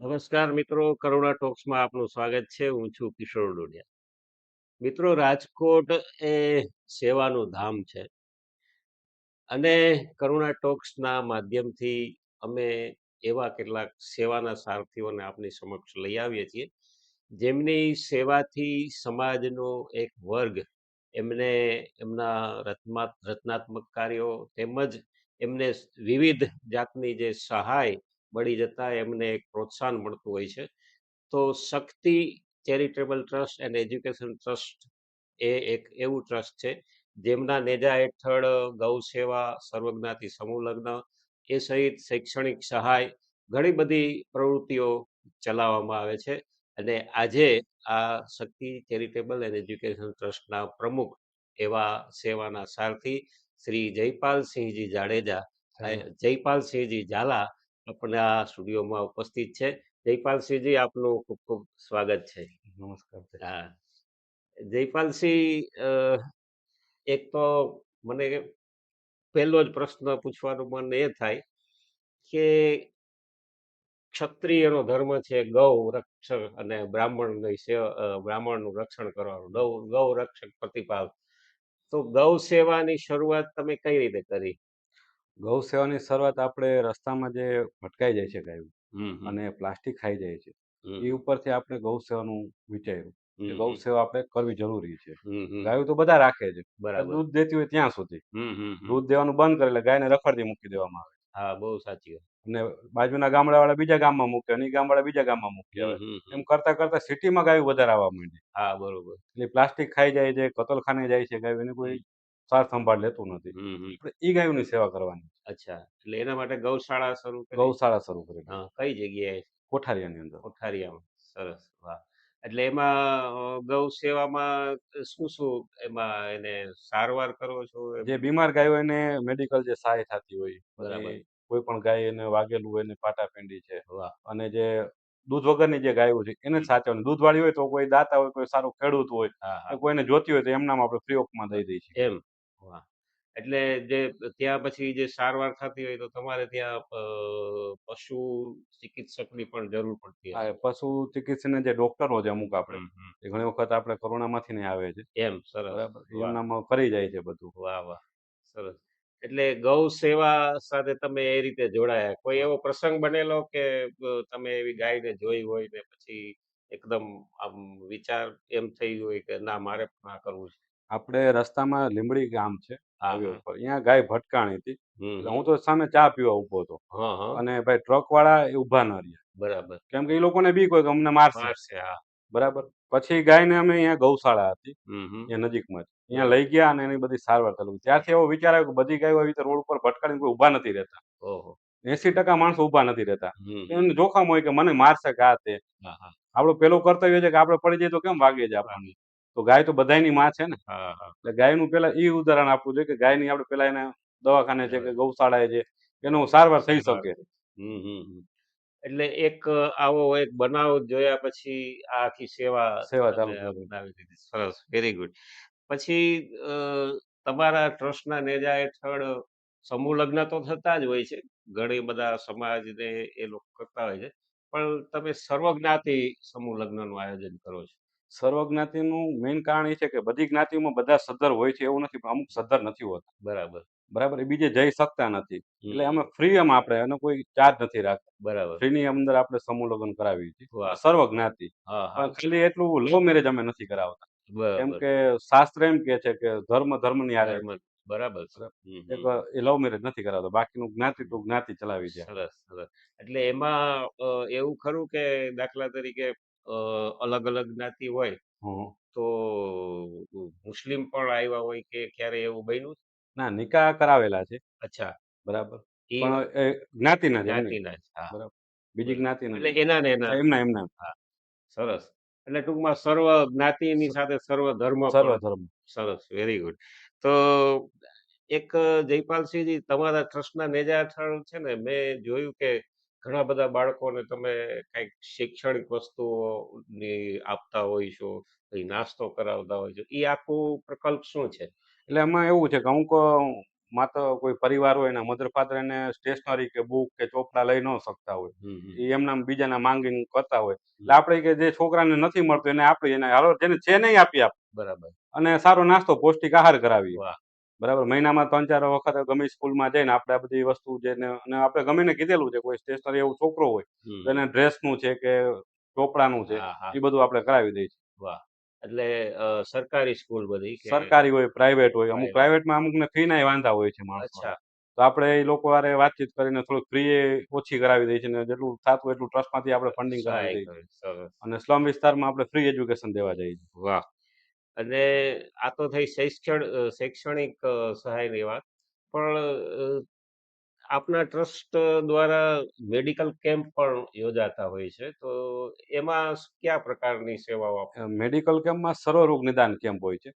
નમસ્કાર મિત્રો, કરુણા ટોક્સમાં આપનું સ્વાગત છે. હું છું કિશોર ડોડિયા. મિત્રો, રાજકોટ એ સેવાનું ધામ છે અને કરુણા ટોક્સના માધ્યમથી અમે એવા કેટલાક સેવાના સારથીઓને આપની સમક્ષ લઈ આવીએ છીએ, જેમની સેવાથી સમાજનો એક વર્ગ એમને એમના રત્મા રચનાત્મક કાર્યો તેમજ એમને વિવિધ જાતની જે સહાય મળી જતા એમને એક પ્રોત્સાહન મળતું હોય છે. તો Shakti charitable trust and education trust એ એક એવું ટ્રસ્ટ છે જેમના નેજા હેઠળ ગૌ સેવા સર્વજ્ઞાતિ સમૂહ લગ્ન એ સહિત શૈક્ષણિક સહાય ઘણી બધી પ્રવૃત્તિઓ ચલાવવામાં આવે છે. અને આજે આ શક્તિ ચેરિટેબલ એન્ડ એજ્યુકેશન ટ્રસ્ટના પ્રમુખ એવા સેવાના સારથી શ્રી જયપાલસિંહજી જાડેજા જયપાલસિંહજી ઝાલા આપણા સ્ટુડિયોમાં ઉપસ્થિત છે. જયપાલસિંહજી આપનું ખૂબ ખૂબ સ્વાગત છે. નમસ્કાર હા. જયપાલસિંહ એક તો મને પહેલો જ પ્રશ્ન પૂછવાનું મન એ થાય કે ક્ષત્રિયનો ધર્મ છે ગૌ રક્ષક અને બ્રાહ્મણની સેવા બ્રાહ્મણનું રક્ષણ કરવાનું ગૌ ગૌ રક્ષક પ્રતિપાલ. તો ગૌ સેવાની શરૂઆત તમે કઈ રીતે કરી? ગૌ સેવાની શરૂઆત આપણે રસ્તામાં જે ભટકાઈ જાય છે ગાયો અને પ્લાસ્ટિક ખાઈ જાય છે એ ઉપરથી આપણે ગૌ સેવાનું વિચાર્યું ગૌ સેવા આપણે કરવી જરૂરી છે. હમ તો બધા રાખે છે બરાબર. દૂધ દેતી હોય ત્યાં સુધી. દૂધ દેવાનું બંધ કરે એટલે ગાયને રખડતી મૂકી દેવામાં આવે હા બહુ સાચી વાત. અને બાજુના ગામડાવાળા બીજા ગામમાં મૂકે અને એ ગામવાળા બીજા ગામમાં મૂકે. એમ. કરતા કરતા સિટીમાં ગાયું વધારે આવવા માંડી. હા બરોબર. એટલે પ્લાસ્ટિક ખાઈ જાય છે કતલખાને જાય છે ગાયું એને કોઈ સાર સંભાળ લેતું નથી. એ ગાયોની સેવા કરવાની અચ્છા એટલે એના માટે ગૌશાળા શરૂ ગૌશાળા શરૂ કરી કઈ જગ્યાએ? કોઠારિયાની અંદર. કોઠારિયામાં. સરસ વાહ. એટલે એમાં ગૌ સેવામાં શું શું એમાં એને સારવાર કરો છો જે બીમાર ગાયો એને મેડિકલ જે સહાય થતી હોય બરાબર. કોઈ પણ ગાય એને વાગેલું હોય એને પાટાપેંડી છે વાહ. અને જે દૂધ વગરની જે ગાયો છે એને સાચવવાની. દૂધ દૂધવાળી હોય તો કોઈ દાતા હોય કોઈ સારું ખેડૂત હોય કોઈને જોતી હોય તો એમનામાં આપણે ફ્રી ઓફમાં દઈ દઈએ છીએ. એમ. એટલે જે ત્યાં પછી જે સારવાર થતી હોય તો તમારે ત્યાં અ, પશુ ચિકિત્સકની પણ જરૂર પડતી આ હશે. પશુ ચિકિત્સકના જે ડોક્ટરો છે અમુક આપણે હમ, હમ. એ ઘણી વખત આપણે કોરોનામાંથી ને આવે છે. એમ સરસ. બરાબર? વાહ! એમનામાં કરી જાય છે બધું. વાહ વાહ! સરસ. એટલે ગૌ સેવા સાથે તમે એ રીતે જોડાયા. કોઈ એવો પ્રસંગ બનેલો કે અ, તમે એવી ગાયને જોઈ હોય ને પછી એકદમ આમ વિચાર એમ થઈ હોય કે ના મારે પણ આ કરવું છે? આપણે રસ્તામાં લીમડી ગામ છે હાઈવે ઉપર. અહીંયા ગાય ભટકાણી હતી. એટલે હું તો સામે ચા પીવા ઊભો હતો. અને ભાઈ ટ્રક વાળા એ ઊભા ન રહ્યા. બરાબર. કેમ કે એ લોકોને બી કોઈ અમને મારશે. બરાબર. પછી ગાયને અમે અહીંયા ગૌશાળા હતી એ નજીકમાં જ. અહીંયા લઈ ગયા અને એની બધી સારવાર ચાલુ ત્યારથી એવો વિચાર આવ્યો કે બધી ગાયો આવી રીતે રોડ ઉપર ભટકાણી કોઈ ઊભા નથી રહેતા. ઓહો. એસી ટકા માણસો ઊભા નથી રહેતા. એમને જોખમ હોય કે મને મારશે કે આ તે. આપડે પેલું કર્તવ્ય છે કે આપણે પડી જઈએ તો કેમ વાગે છે આપણને? તો ગાય તો બધાયની માં છે ને. હા હા. એટલે ગાયનું પેલા એ ઉદાહરણ આપવું જોઈએ કે ગાયની આપણે પેલા એને દવાખાને છે કે ગૌશાળાએ છે એનો સારવાર થઈ શકે. એટલે એક આવો એક બનાવ જોયા પછી આ આખી સેવા સેવા ચાલુ બનાવી દીધી. સરસ વેરી ગુડ પછી અ, તમારા ટ્રસ્ટના નેજા હેઠળ સમૂહ લગ્ન તો થતા જ હોય છે. ઘણી બધા સમાજને એ લોકો કરતા હોય છે. પણ તમે સર્વજ્ઞાતિ સમૂહ લગ્નનું આયોજન કરો છો. સર્વજ્ઞાતિનું મેઇન કારણ એ છે કે બધી જ્ઞાતિમાં બધા સદ્ધર હોય છે એવું નથી પણ અમુક સદ્ધર નથી હોતા. બરાબર. બરાબર? એ બીજે જઈ શકતા નથી. એટલે અમે ફ્રી એમ આપણે એનો કોઈ ચાર્જ નથી રાખતા. બરાબર. ફ્રીની અંદર આપણે સમૂહ લગ્ન કરાવી છે સર્વ જ્ઞાતિ ખાલી એટલું લવ મેરેજ અમે નથી કરાવતા. કેમ કે શાસ્ત્ર એમ કે છે કે ધર્મ ધર્મની હારે બરાબર. બરાબર. છે. એક એ લવ મેરેજ નથી કરાવતો. બાકીનું જ્ઞાતિ તો જ્ઞાતિ ચલાવી દે સરસ સરસ. એટલે એમાં એવું ખરું કે દાખલા તરીકે અલગ અલગ જ્ઞાતિ હોય. તો મુસ્લિમ પણ આવ્યા હોય કે ક્યારે એવું બન્યું? છે? ના નિકાહ કરાવેલા છે. અચ્છા. બરાબર. એ પણ એ જ્ઞાતિના એમની જ્ઞાતિના જ હા. બરાબર. બીજી. જ્ઞાતિના એટલે એના ને એના એમના એમના. સરસ. એટલે ટૂંકમાં સર્વ જ્ઞાતિની સાથે સર્વ ધર્મ સર્વ પણ ધર્મ. સરસ. વેરી ગુડ તો એક જયપાલસિંહજી તમારા ટ્રસ્ટના નેજા હેઠળ છે ને? મેં જોયું કે ઘણા બધા બાળકોને તમે કંઈક શૈક્ષણિક વસ્તુઓની આપતા હોય છો કંઈ નાસ્તો કરાવતા હોય છો એ આખું પ્રકલ્પ શું છે? એટલે એમાં એવું છે કે અમુક માત્ર કોઈ પરિવાર હોય એના મધર ફાધર એને સ્ટેશનરી કે બુક કે ચોપડા લઈ ન શકતા હોય. એ એમના બીજાના માંગીને કરતા હોય. એટલે આપણે કે જે છોકરાને નથી મળતું એને આપણે એને હાલો જેને છે નહીં આપી આપ. બરાબર. અને સારો નાસ્તો પૌષ્ટિક આહાર કરાવી. બરાબર? મહિનામાં ત્રણ ચાર વખત ગમે સ્કૂલમાં જઈને આપણે આ બધી વસ્તુ જેને અને આપણે ગમે ને કીધેલું છે કોઈ સ્ટેશનરી એવું છોકરો હોય. તો એને ડ્રેસનું છે કે ચોપડાનું છે. એ બધું આપણે કરાવી દઈએ છીએ. વાહ. એટલે સરકારી સ્કૂલ બધી સરકારી હોય પ્રાઇવેટ હોય અમુક પ્રાઇવેટમાં પ્રાઇવેટમાં અમુકને ફી ના વાંધા હોય છે માણસ તો આપણે એ લોકો વારે વાતચીત કરીને થોડુંક ફ્રી ઓછી કરાવી દઈએ છીએ ને જેટલું થતું એટલું ટ્રસ્ટમાંથી આપણે ફંડિંગ કરાવી દઈએ અને સ્લમ વિસ્તારમાં આપણે ફ્રી એજ્યુકેશન દેવા જઈએ છીએ. વાહ. અને આ તો થઈ શૈક્ષણ શૈક્ષણિક સહાયની વાત. પણ આપના ટ્રસ્ટ દ્વારા મેડિકલ કેમ્પ પણ યોજાતા હોય છે. તો એમાં કયા પ્રકારની સેવાઓ આપો મેડિકલ કેમ્પમાં સર્વરોગ નિદાન કેમ્પ હોય છે.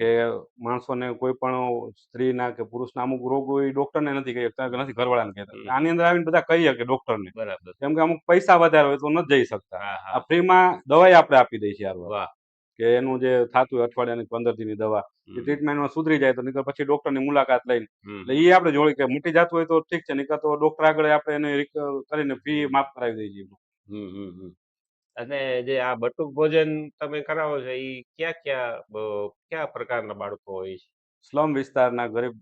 કે માણસોને કોઈ પણ સ્ત્રીના કે પુરુષના અમુક રોગ હોય ડોક્ટરને નથી કહી શકતા નથી ઘરવાળાને કહેતા. આની અંદર આવીને બધા કહી શકે ડોક્ટરને. બરાબર. કેમ કે અમુક પૈસા વધારે હોય તો નથી જઈ શકતા. આ ફ્રીમાં દવાઈ આપણે આપી દઈએ છીએ કે એનું જે થતું હોય અઠવાડિયાની પંદર દિનની દવા એ ટ્રીટમેન્ટમાં સુધરી જાય તો નીકળ પછી ડોક્ટરની મુલાકાત લઈને. એટલે એ આપણે જોડે કે મૂટી જતું હોય તો ઠીક છે નીકળ તો ડોક્ટર આગળ આપણે એને કરીને ફી માફ કરાવી દઈએ છીએ. અને જે આ બટુક ભોજન તમે કરાવો છો એ ક્યાં ક્યાં કયા પ્રકારના બાળકો હોય છે? સ્લમ વિસ્તારના ગરીબ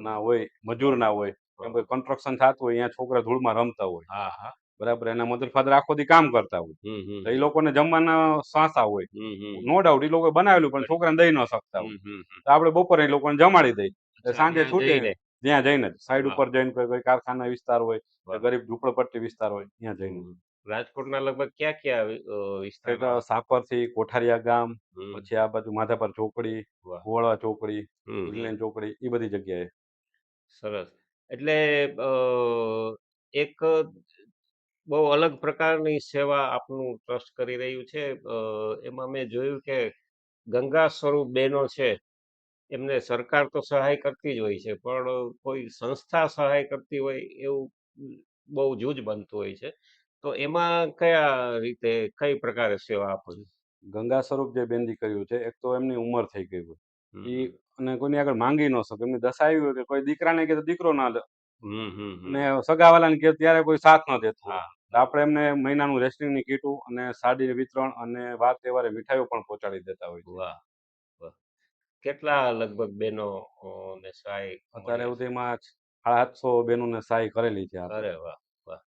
ના હોય મજૂરના હોય કેમ કે કન્સ્ટ્રક્શન થતું હોય અહીંયા છોકરા ધૂળમાં રમતા હોય. હા હા. બરાબર? એના મધર ફાધર આખો દી કામ કરતા હોય. તો એ લોકોને જમવાના સાસા હોય. નો ડાઉટ એ લોકો બનાવેલું પણ છોકરાને દઈ ન શકતા હોય. તો આપણે બપોરે એ લોકોને જમાડી દઈએ. સાંજે છૂટી ત્યાં જઈને સાઈડ ઉપર જઈને કોઈ કોઈ કારખાના વિસ્તાર હોય ગરીબ ઝૂંપડપટ્ટી વિસ્તાર હોય ત્યાં જઈને. રાજકોટના લગભગ ક્યાં ક્યાં વિસ્તાર સાપરથી કોઠારિયા ગામ પછી આ બાજુ માધાપર ચોકડી હોળવા ચોકડી હમ. ચોકડી એ બધી જગ્યાએ. સરસ. એટલે એક બહુ અલગ પ્રકારની સેવા આપનું ટ્રસ્ટ કરી રહ્યું છે. અ, એમાં મેં જોયું કે ગંગા સ્વરૂપ બહેનો છે એમને સરકાર તો સહાય કરતી જ હોય છે પણ કોઈ સંસ્થા સહાય કરતી હોય એવું બહુ જૂજ બનતું હોય છે. તો એમાં કયા રીતે કઈ પ્રકારે સેવા આપવી? ગંગા સ્વરૂપ જે બેન દીકરીઓ છે એક તો એમની ઉંમર થઈ ગઈ હોય. હમ, અને કોઈની આગળ માંગી ન શકે એમની દશા આવી હોય કે કોઈ દીકરાને કે તો દીકરો ના લે. હમ, હમ, હમ. અને સગાવાલાને કે ત્યારે કોઈ સાથ ન દેતો હોય. હા. તો આપણે એમને મહિનાનું રેસ્ટિંગની કીટું અને સાડી વિતરણ અને વાર તહેવારે મીઠાઈઓ પણ પહોંચાડી દેતા હોય છે. વાહ વાહ. કેટલા લગભગ બહેનો ને સહાય અત્યારે? સુધીમાં સાડા સાતસો સહાય કરેલી છે આપણે. અરે વાહ વાહ.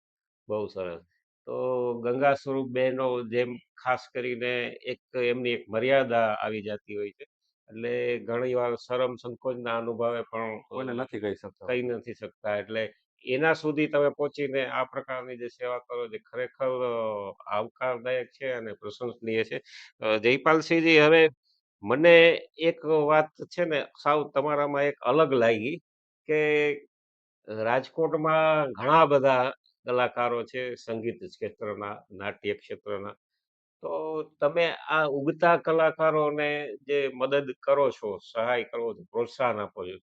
બહુ સરસ. તો ગંગા સ્વરૂપ બહેનો જેમ ખાસ કરીને એક એમની એક મર્યાદા આવી જતી હોય છે એટલે ઘણી વાર શરમ સંકોચના અનુભવે પણ કોઈને નથી કહી શકતા. કહી નથી શકતા. એટલે એના સુધી તમે પહોંચીને આ પ્રકારની જે સેવા કરો જે ખરેખર આવકારદાયક છે અને પ્રશંસનીય છે. જયપાલસિંહજી, હવે મને એક વાત છે ને સાવ તમારામાં એક અલગ લાગી કે રાજકોટમાં ઘણા બધા કલાકારો છે, સંગીત ક્ષેત્રના, નાટ્ય ક્ષેત્રના. તો તમે આ ઉગતા કલાકારોને જે મદદ કરો છો, સહાય કરો છો, પ્રોત્સાહન આપો છો,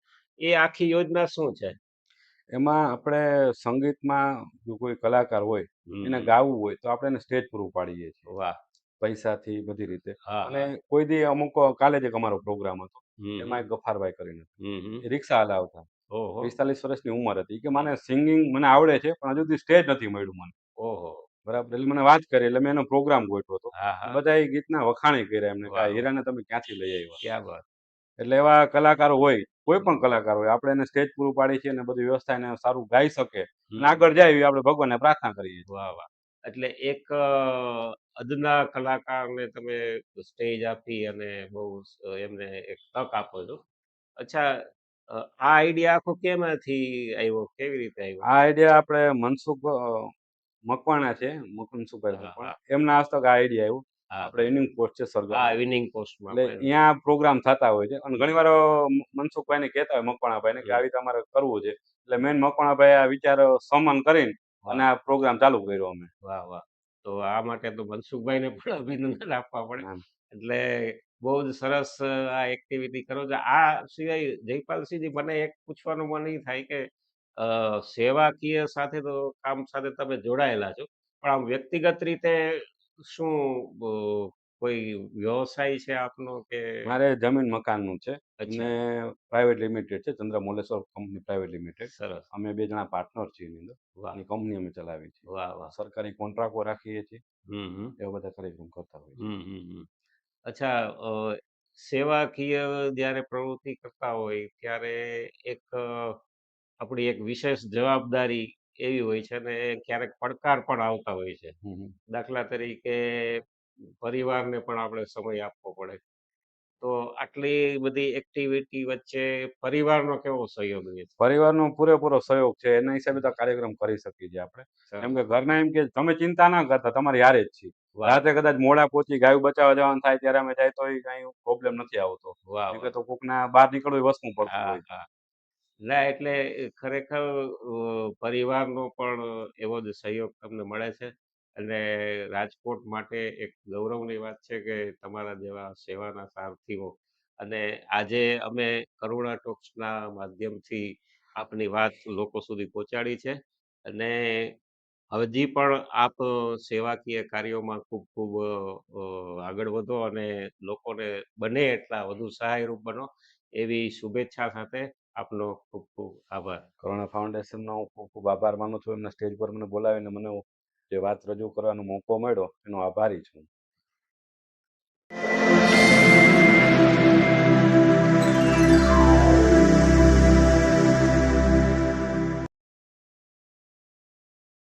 એ આખી યોજના શું છે? એમાં આપણે સંગીતમાં જો કોઈ કલાકાર હોય એને ગાવું હોય તો આપણે એને સ્ટેજ પૂરું પાડીએ છીએ. વાહ. પૈસાથી બધી રીતે. અને કોઈ દી અમુક કાલે જ એક અમારો પ્રોગ્રામ હતો એમાં એક ગફારભાઈ કરીને રિક્ષા હલાવતા. પિસ્તાલીસ વર્ષની ઉંમર હતી. કે મને સિંગિંગ મને આવડે છે પણ હજુ સુધી સ્ટેજ નથી મળ્યું મને. ઓહો. બરાબર એટલે મને વાત કરી એટલે મેં એનો પ્રોગ્રામ ગોઠવ્યો હતો. બધા એ ગીતના વખાણી કર્યા એમને. હીરાને તમે ક્યાંથી લઈ આવ્યા? ક્યાં વાત. એટલે એવા કલાકારો હોય કોઈ પણ કલાકાર હોય આપણે એને સ્ટેજ પૂરું પાડી છીએ અને બધી વ્યવસ્થા એને સારું ગાઈ શકે અને આગળ જાય એવી આપણે ભગવાનને પ્રાર્થના કરીએ વાહ વાહ. એટલે એક અદના કલાકારને તમે સ્ટેજ આપી અને બહુ એમને એક તક આપો છો. અચ્છા આ આઈડિયા આખો કેમાંથી આવ્યો કેવી રીતે આવ્યો આ આઈડિયા આપણે મનસુખ મકવાણા છે મકનસુખ એમના હસ્તક આ આઈડિયા આવ્યો આપણે ઇનિંગ પોસ્ટ છે સરગમ હા ઇનિંગ પોસ્ટમાં એટલે અહીંયા પ્રોગ્રામ થતા હોય છે. અને ઘણીવાર મનસુખભાઈને કહેતા હોય મકવાણાભાઈને કે આવી તમારે કરવું છે. એટલે મેન મકવાણાભાઈ આ વિચાર સમાન કરીને અને આ પ્રોગ્રામ ચાલુ કર્યો અમે. વાહ વાહ. તો આ માટે તો મનસુખભાઈને પણ અભિનંદન આપવા પડે. એટલે બહુ જ સરસ આ એક્ટિવિટી કરો છો. આ સિવાય જયપાલસિંહજી મને એક પૂછવાનું મન એ થાય કે સેવાકીય સાથે તો કામ સાથે તમે જોડાયેલા છો. પણ આમ વ્યક્તિગત રીતે શું અ, કોઈ વ્યવસાય છે આપનો કે? મારે જમીન મકાનનું છે. અચ્છા. પ્રાઇવેટ લિમિટેડ છે ચંદ્ર મોલેશ્વર કંપની પ્રાઇવેટ લિમિટેડ. સરસ. અમે બે જણા પાર્ટનર છીએ એની અંદર. વાહ. અને કંપની અમે ચલાવીએ છીએ. વાહ વાહ. સરકારી કોન્ટ્રાક્ટો રાખીએ છીએ. હમ હમ. એવા બધા કાર્યક્રમ કરતા હોઈએ છીએ. હમ હમ હમ. અચ્છા અ, સેવાકીય જ્યારે પ્રવૃત્તિ કરતા હોય ત્યારે એક અ, આપણી એક વિશેષ જવાબદારી એવી હોય છે ને ક્યારેક પડકાર પણ આવતા હોય છે. હમ હમ. દાખલા તરીકે પરિવારને પણ આપણે સમય આપવો પડે. તો આટલી બધી એક્ટિવિટી વચ્ચે પરિવારનો કેવો સહયોગ રહે છે? પરિવારનો પૂરેપૂરો સહયોગ છે. એના હિસાબે તો કાર્યક્રમ કરી શકીએ છીએ આપણે. કેમ કે ઘરના એમ કે તમે ચિંતા ના કરતા તમારી હારે જ છીએ. વાહ. રાતે કદાચ મોડા પહોંચી ગાયું બચાવવા જવાનું થાય ત્યારે અમે જાય તો કઈ પ્રોબ્લેમ નથી આવતો. વાહ નહીં વાહ. તો કોકના બહાર નીકળવું વસ્તુ પડતું હા હોય હા. ના એટલે ખરેખર પરિવારનો પણ એવો જ સહયોગ તમને મળે છે. અને રાજકોટ માટે એક ગૌરવની વાત છે કે તમારા જેવા સેવાના સારથીઓ. અને આજે અમે કરુણા ટોક્સના માધ્યમથી આપની વાત લોકો સુધી પહોંચાડી છે. અને હજી પણ આપ સેવાકીય કાર્યોમાં ખૂબ ખૂબ આગળ વધો અને લોકોને બને એટલા વધુ સહાયરૂપ બનો. એવી શુભેચ્છા સાથે આપનો ખૂબ ખૂબ આભાર. કરુણા ફાઉન્ડેશનનો હું ખૂબ ખૂબ આભાર માનું છું. એમના સ્ટેજ પર મને બોલાવીને મને જે વાત રજૂ કરવાનો મોકો મળ્યો એનો આભારી છું.